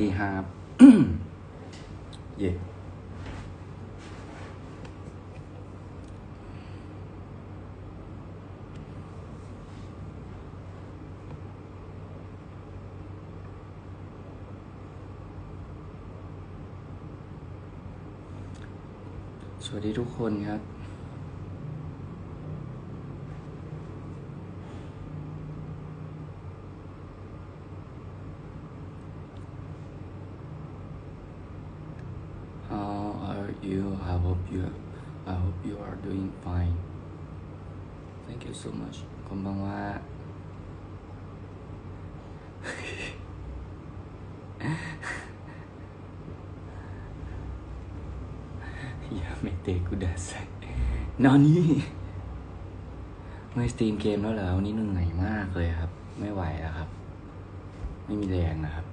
ดีครับเย่สวัสดีทุกคนครับ How are you? I hope you I hope you are doing fine. Thank you so much. こんばんは。やめてください。何ไม่สตรีมเกมแล้วเหรอวันนี้เหนื่อยมากเลยครับ ไม่ไหวแล้วครับ ไม่มีแรงนะครับ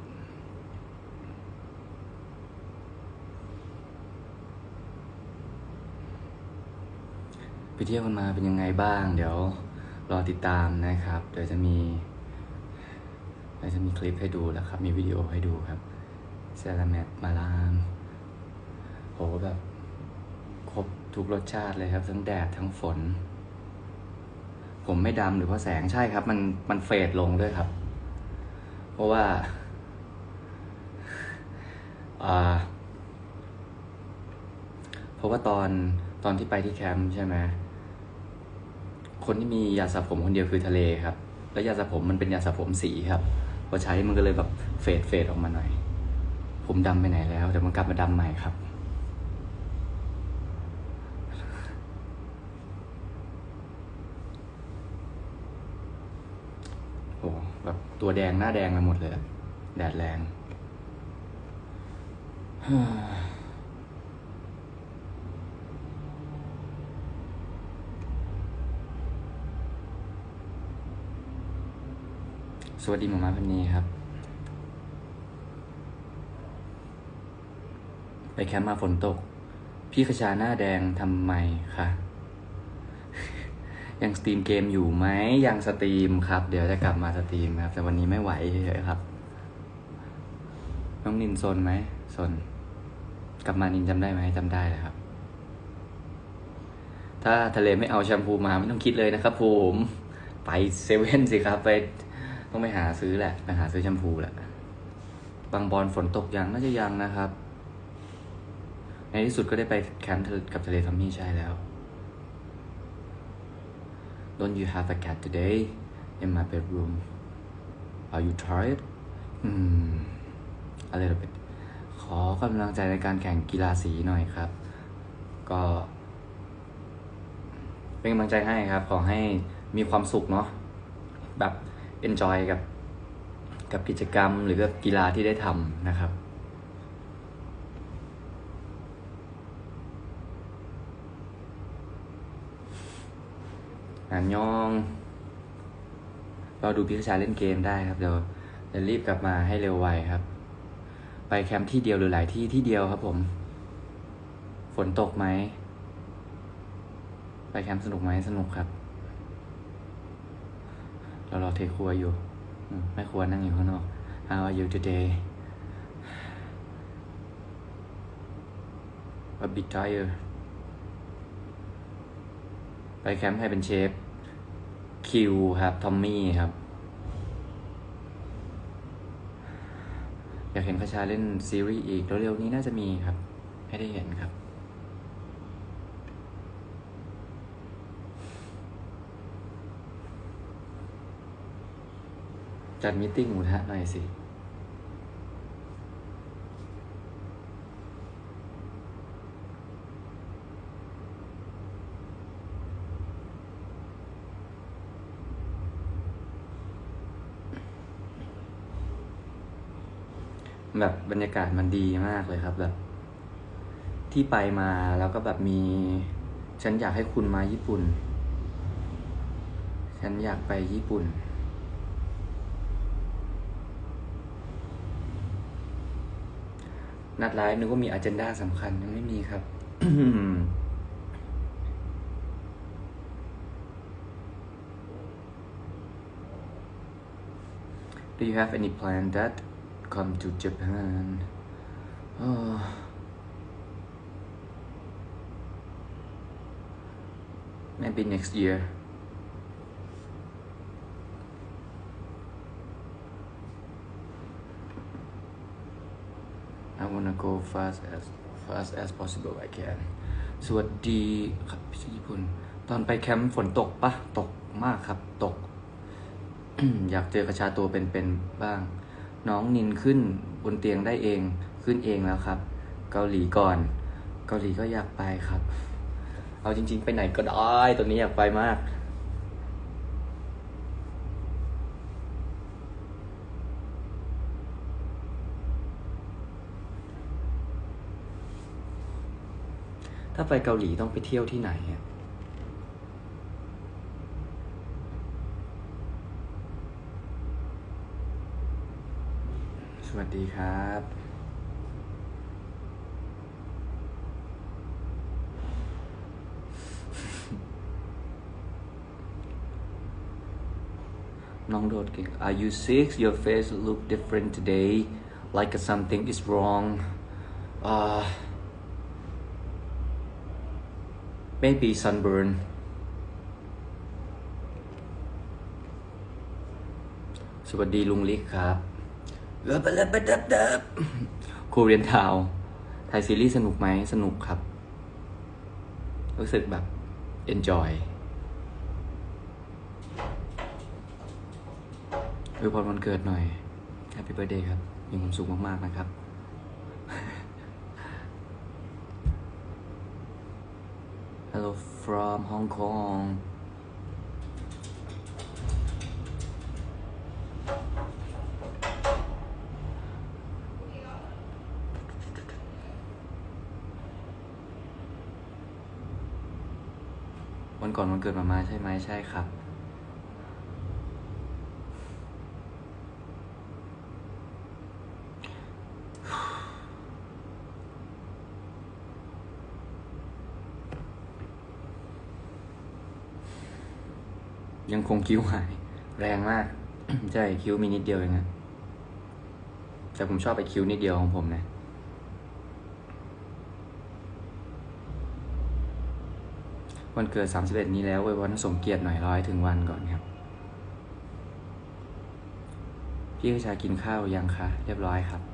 เที่ยวกันมาเป็นยังไงบ้าง เดี๋ยวรอติดตามนะครับ เดี๋ยวจะมีเดี๋ยวจะมีคลิปให้ดูแล้วครับ มีวิดีโอให้ดูครับเซราแมตมาลามโหแบบครบทุกรสชาติเลยครับ ทั้งแดดทั้งฝน ผมไม่ดำหรือเพราะแสงใช่ครับ มันมันเฟดลงด้วยครับ เพราะว่าเพราะว่าตอนตอนที่ไปที่แคมป์ใช่ไหม คนที่มียาสระผมคนเดียวคือทะเลครับ แล้วยาสระผมมันเป็นยาสระผมสีครับพอใช้มันก็เลยแบบเฟดเฟดออกมาหน่อย ผมดำไปไหนแล้วเดี๋ยวมันกลับมาดำใหม่ครับ โอ้แบบตัวแดงหน้าแดงไปหมดเลย แดดแรง สวัสดีหมอมาพันนีครับ ไปแคมป์มาฝนตก พี่ขชาหน้าแดงทำไมคะยังสตรีมเกมอยู่ไหมยังสตรีมครับ เดี๋ยวจะกลับมาสตรีมครับ แต่วันนี้ไม่ไหวเฉยครับ น้องนินโซนไหมโซนกลับมานินจำได้ไหมจำได้เลยครับ ถ้าทะเลไม่เอาแชมพูมาไม่ต้องคิดเลยนะครับผมไปเซเว่นสิครับไป ต้องไปหาซื้อแหละ ไปหาซื้อแชมพูแหละ บางบอลฝนตกยังน่าจะยังนะครับ ในที่สุดก็ได้ไปแคมป์กับทะเลทอมมี่ใช่แล้ว Don't you have a cat today in my bedroom? Are you tired? อืมอะไรเราเป็นขอกำลังใจในการแข่งกีฬาสีหน่อยครับ ก็ เป็นกำลังใจให้ครับ ขอให้มีความสุขเนาะแบบ enjoy กับกับกิจกรรมหรือกับกีฬาที่ได้ทำนะครับอ่านยอง เราดูพิชาเล่นเกมได้ครับ เดี๋ยวจะรีบกลับมาให้เร็วไวครับ ไปแคมป์ที่เดียวหรือหลายที่ที่เดียวครับผม ฝนตกไหม ไปแคมป์สนุกไหมสนุกครับ เรารอเทครัวอยู่อืมแม่ครัวนั่งอยู่ข้างนอก How are you today a bit tired ไปแคมป์ให้เป็นเชฟ คิวครับ ทอมมี่ครับ อยากเห็นขชาเล่นซีรีส์อีกเร็วๆนี้น่าจะมีครับ ให้ได้เห็นครับ จัดมิทติ้งหมูทะหน่อยสิแบบบรรยากาศมันดีมากเลยครับแบบ ที่ไปมาแล้วก็แบบมี ฉันอยากให้คุณมาญี่ปุ่น ฉันอยากไปญี่ปุ่น นัดไลฟ์นึกว่ามีอ g e n d a สำคัญยังไม่มีครับ Do you have any plan that come to Japan oh. maybe next year I wanna go fast as fast as possible I can สวัสดีครับพี่ญี่ปุ่น ตอนไปแคมป์ฝนตกปะตกมากครับตก อยากเจอกระชาตัวเป็นๆบ้าง น้องนินขึ้นบนเตียงได้เองขึ้นเองแล้วครับ เกาหลีก่อน เกาหลีก็อยากไปครับ เอาจริง ๆ ไปไหนก็ได้ตอนนี้อยากไปมาก ถ้าไปเกาหลีต้องไปเที่ยวที่ไหนอะสวัสดีครับ น้องโดดเก่ง Are you sick Your face look different today like something is wrong uh maybe sunburn สวัสดีลุงลิกครับเลิบเลิบเลิบเลิบโคเรียนทาวไทยซีรีส์สนุกไหม สนุกครับ รู้สึกแบบ enjoy อวยพรวันเกิดหน่อย Happy Birthday ครับ มีความสุขมาก ๆ นะครับ from Hong Kong วันก่อนวันเกิดมามาใช่ไหมใช่ครับ คงคิ้วหาย แรงมาก ใช่คิ้วมีนิดเดียวเองนะแต่ผมชอบไปคิ้วนิดเดียวของผมนะวันเกิด 31 นี้แล้วไว้วันสมเกียรติหน่อยร้อยถึงวันก่อนครับ พี่ชากินข้าวยังคะ เรียบร้อยครับ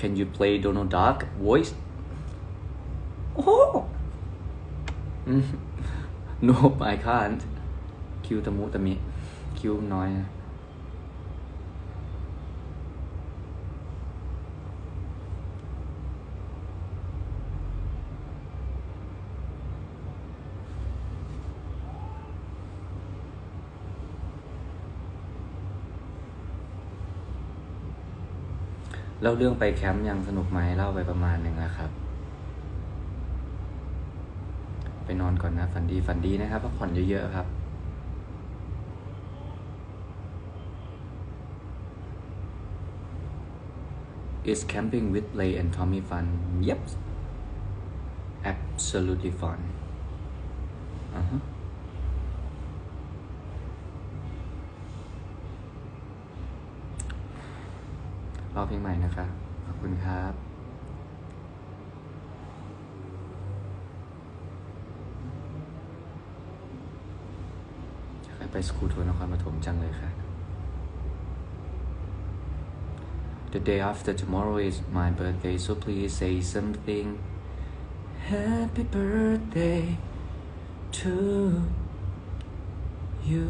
Can you play Donald Duck voice โอ้โห อืม no I can't คิวตะมุตะมิ คิวน้อยนะ เล่าเรื่องไปแคมป์ยังสนุกไหมเล่าไปประมาณหนึ่งแล้วครับ ไปนอนก่อนนะ ฝันดีฝันดีนะครับพักผ่อนเยอะๆครับ Is camping with Lay and Tommy fun? Yep. Absolutely fun. Uh-huh. รอเพลงใหม่นะคะขอบคุณครับอยากไปสกูทัวร์นครปฐมจังเลยค่ะ The day after tomorrow is my birthday so please say something Happy birthday to you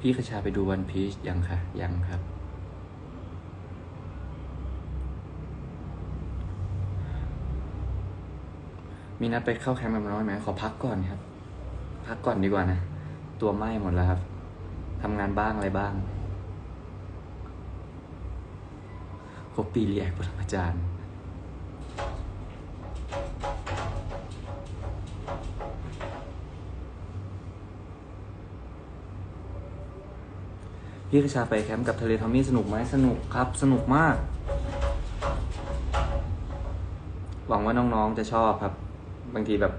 พี่ขชาไปดูวันพีชยังคะยังครับ มีนัดไปเข้าแคมป์แบบน้อยไหมขอพักก่อนครับ พักก่อนดีกว่านะ ตัวไหม้หมดแล้วครับทำงานบ้างอะไรบ้างครบปีเรียกปรมาจารย์ พี่กระชาไปแคมป์กับทะเลทอมมี่สนุกไหมสนุกครับ สนุกมาก หวังว่าน้องๆจะชอบครับ บางทีแบบ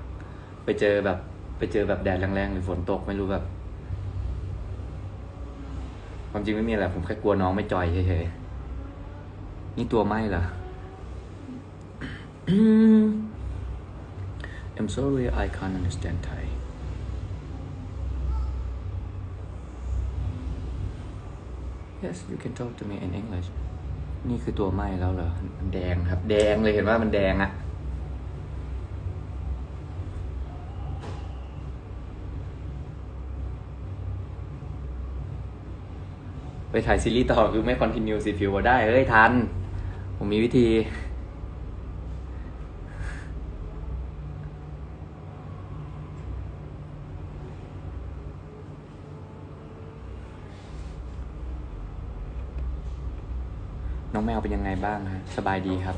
ไปเจอแบบ ไปเจอแบบแดดแรงๆหรือฝนตกไม่รู้แบบ ความจริงไม่มีอะไรผมแค่กลัวน้องไม่จอยเฉยๆนี่ตัวไหมเหรอ I'm sorry I can't understand Thai Yes you can talk to me in English นี่คือตัวไหมแล้วเหรอ มันแดงครับ แดงเลยเห็นว่ามันแดงอะไปถ่ายซีรีส์ต่อคือไม่คอนติเนียสิฟิวได้เฮ้ยทัน ผมมีวิธี น้องแมวเป็นยังไงบ้างฮะสบายดีครับ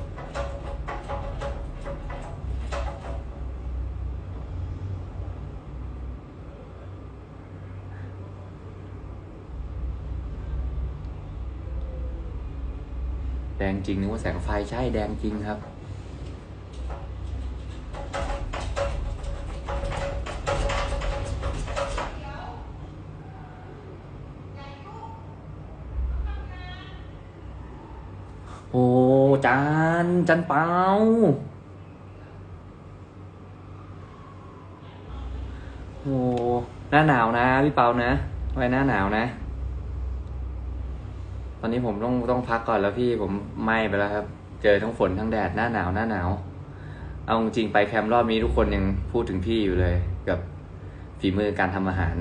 แดงจริงนึกว่าแสงไฟใช่แดงจริงครับ โอ้จานจันเปาโอ้หน้าหนาวนะพี่เปานะไว้หน้าหนาวนะ ตอนนี้ผมต้องต้องพักก่อนแล้วพี่ผมไหม้ไปแล้วครับ เจอทั้งฝนทั้งแดดหน้าหนาวหน้าหนาว เอาจริงไปแคมป์รอบนี้ทุกคนยังพูดถึงพี่อยู่เลย กับฝีมือการทำอาหาร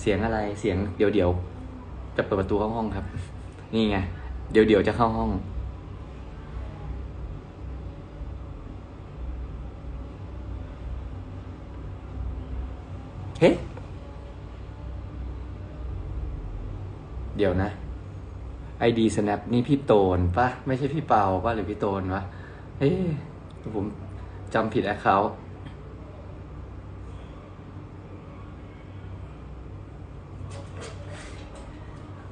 เสียงอะไรเสียงเดี๋ยวเดี๋ยวจะเปิดประตูเข้าห้องครับ นี่ไง เดี๋ยวเดี๋ยวจะเข้าห้อง เฮ้ เดี๋ยวนะ ID Snap นี่พี่โตนปะไม่ใช่พี่เปาปะหรือพี่โตนวะเฮ้ผมจำผิดแอคเคาท์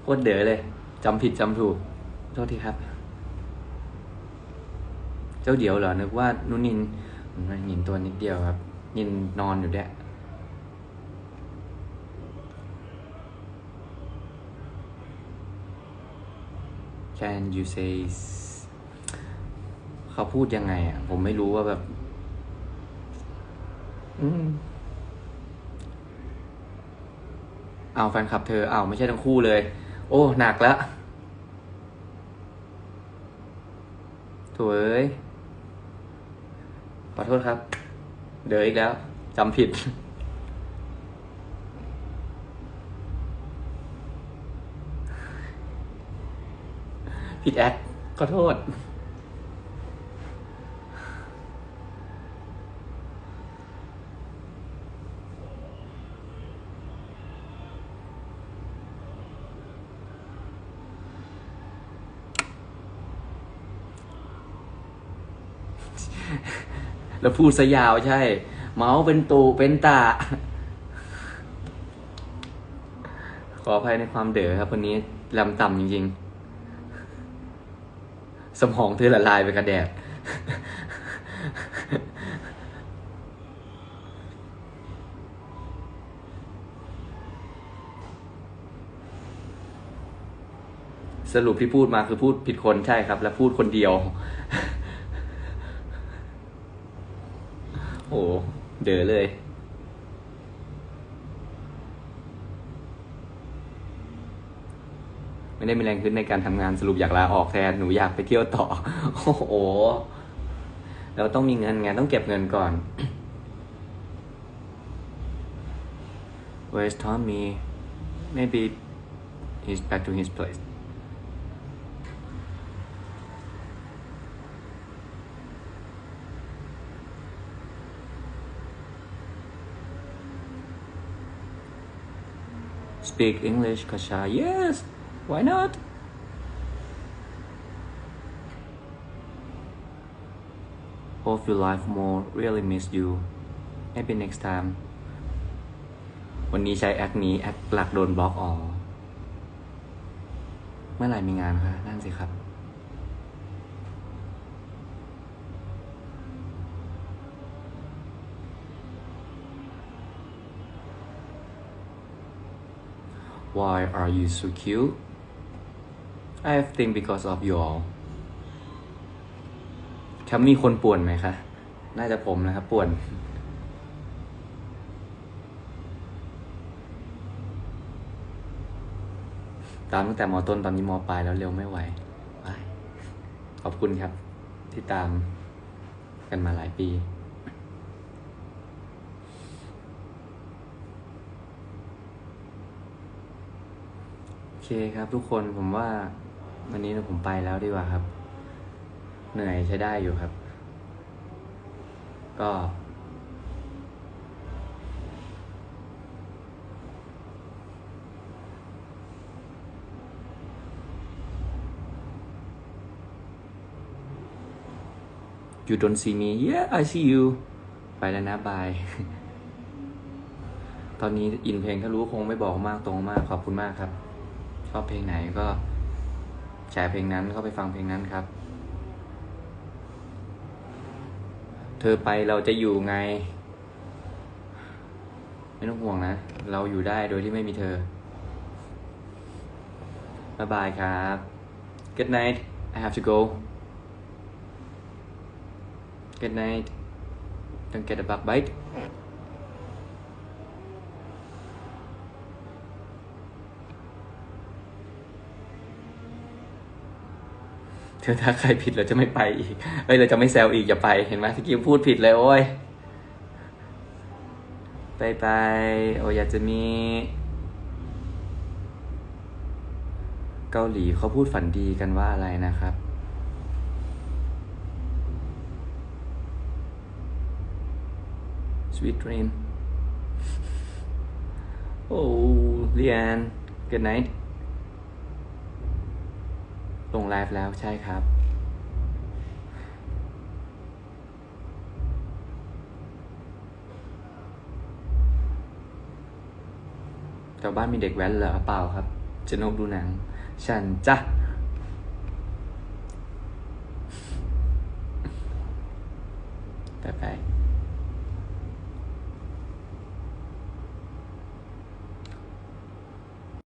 โคตรเด๋อเลยจำผิดจำถูก ทษทีครับ เจ้าเดี๋ยวเหรอนึกว่านุนินมันนินตัวนิดเดียวครับ นินนอนอยู่แดะ Can you say เขาพูดยังไงอะ ผมไม่รู้ว่าแบบ อืมเอาแฟนคลับเธอเอาไม่ใช่ทั้งคู่เลย โอ้ หนักแล้ว ถเอ้ยขอโทษครับ เดี๋ยวอีกแล้วจำผิด ผิดแอดขอโทษ แล้วพูดซะยาวใช่ เมาส์เป็นตูเป็นตา ขออภัยในความเด๋อครับวันนี้ลำต่ำจริงๆ สมองเธอละลายไปกระแดดสรุปที่พูดมาคือพูดผิดคนใช่ครับ และพูดคนเดียว โอ้เด๋อเลย ไม่ได้มีแรงขึ้นในการทำงานสรุปอยากลาออกแทน หนูอยากไปเที่ยวต่อ โอ้โห เราต้องมีเงินไงต้องเก็บเงินก่อน Where's Tommy maybe he's back to his place Speak English, Kasha. Yes, why not? Hope you life more. Really miss you. Maybe next time. วันนี้ใช้แอคนี้ แอคหลักโดนบล็อกอ๋อเมื่อไหร่มีงานคะนั่นสิครับ Why are you so cute? I think because of you all ครับมีคนป่วนไหมคะ น่าจะผมนะครับป่วน ตามตั้งแต่มอต้นตอนนี้มอปลายแล้วเร็วไม่ไหวไปขอบคุณครับ ที่ตามกันมาหลายปี เคครับทุกคนผมว่า วันนี้ผมไปแล้วดีกว่าครับ เหนื่อยใช้ได้อยู่ครับ ก็ you don't see me yeah I see you ไปแล้วนะบาย ตอนนี้อินเพลงถ้ารู้คงไม่บอกมากตรงมากขอบคุณมากครับ ชอบเพลงไหนก็แชร์เพลงนั้นเข้าไปฟังเพลงนั้นครับ เธอไปเราจะอยู่ไง ไม่ต้องห่วงนะ เราอยู่ได้โดยที่ไม่มีเธอ บ๊ายบายครับ Good night I have to go Good night Don't get a bug bite ถ้าใครผิดเราจะไม่ไปอีกเอ้ยเราจะไม่แซวอีกอย่าไปเห็นไหมที่กี้พูดผิดเลยโอ้ยไปไปโอ้ยอยากจะมี เกาหลีเขาพูดฝันดีกันว่าอะไรนะครับ Sweet dream โอ้เรียน Good night ลงไลฟ์แล้วใช่ครับ แถวบ้านมีเด็กแว้นเหรอเปล่าครับ จะนกดูหนัง ฉันจ้ะไปไป